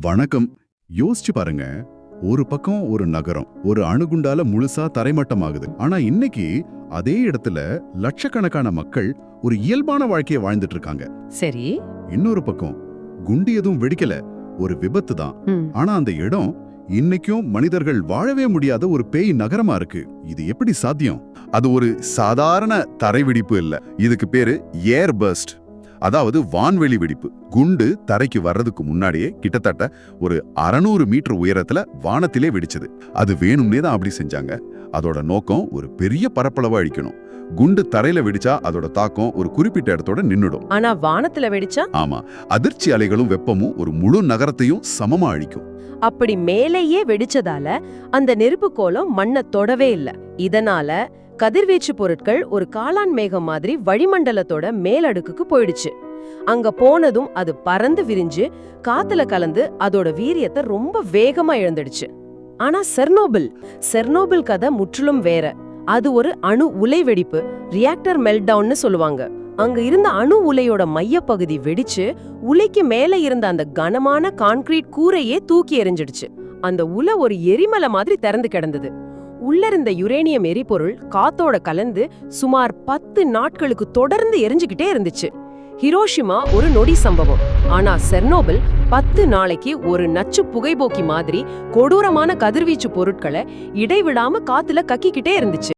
வணக்கம். யோசிச்சு பாருங்க. ஒரு பக்கம் ஒரு நகரம் ஒரு அணுகுண்டால முழுசா தரைமட்டமாகுது. ஆனா இன்னைக்கு அதே இடத்துல லட்சக்கணக்கான மக்கள் ஒரு இயல்பான வாழ்க்கையை வாழ்ந்துட்டு இருக்காங்க. சரி. இன்னொரு பக்கம் குண்டு எதுவும் வெடிக்கல. ஒரு விபத்து தான். ஆனா அந்த இடம் இன்னைக்கும் மனிதர்கள் வாழவே முடியாத ஒரு பேய் நகரமா இருக்கு. இது எப்படி சாத்தியம்? அது ஒரு சாதாரண தரை வெடிப்பு இல்ல. இதுக்கு பேரு ஏர் பர்ஸ்ட். அதாவது வான்வெளி வெடிப்பு. குண்டு தரைக்கு வர்றதுக்கு முன்னாடியே கிட்டத்தட்ட ஒரு அறநூறு மீட்டர் உயரத்துல வானத்திலே வெடிச்சது. அது வேணும்னே தான் அப்படி செஞ்சாங்க. அதோட நோக்கம் ஒரு பெரிய பரப்பளவை அழிக்கணும். குண்டு தரையில வெடிச்சா அதோட தாக்கம் ஒரு குறிப்பிட்ட இடத்தோட நின்னுடும். ஆனா வானத்துல வெடிச்சா? ஆமா. அதிர்ச்சி அலைகளும் வெப்பமும் ஒரு முழு நகரத்தையும் சமமா அழிக்கும். அப்படி மேலேயே வெடிச்சதால அந்த நெருப்பு கோலம் மண்ணை தொடவே இல்ல. இதனால கதிர்வீச்சு பொருட்கள் ஒரு காளான் மேகம் மாதிரி வளிமண்டலத்தோட மேலடுக்குக்கு போயிடுச்சு. அங்க போனதும் அது பறந்து விரிஞ்சு காத்துல கலந்து அதோட வீரியத்தை ரொம்ப வேகமா இழந்துடுச்சு. ஆனா செர்னோபில் செர்னோபில் கதை முற்றிலும் வேற. அது ஒரு அணு உலை வெடிப்பு ரியாக்டர் மெல்டவுன்னு சொல்லுவாங்க. அங்க இருந்த அணு உலையோட மையப்பகுதி வெடிச்சு உலைக்கு மேல இருந்த அந்த கனமான கான்கிரீட் கூரையே தூக்கி எறிஞ்சிடுச்சு. அந்த உலை ஒரு எரிமலை மாதிரி திறந்து கிடந்தது. உள்ள இருந்த யுரேனியம் எரிபொருள் காத்தோட கலந்து சுமார் பத்து நாட்களுக்கு தொடர்ந்து எரிஞ்சுக்கிட்டே இருந்துச்சு. ஹிரோஷிமா ஒரு நொடி சம்பவம். ஆனா செர்னோபில் பத்து நாளைக்கு ஒரு நச்சு புகைபோக்கி மாதிரி கொடூரமான கதிர்வீச்சு பொருட்களை இடைவிடாம காத்துல கக்கிக்கிட்டே இருந்துச்சு.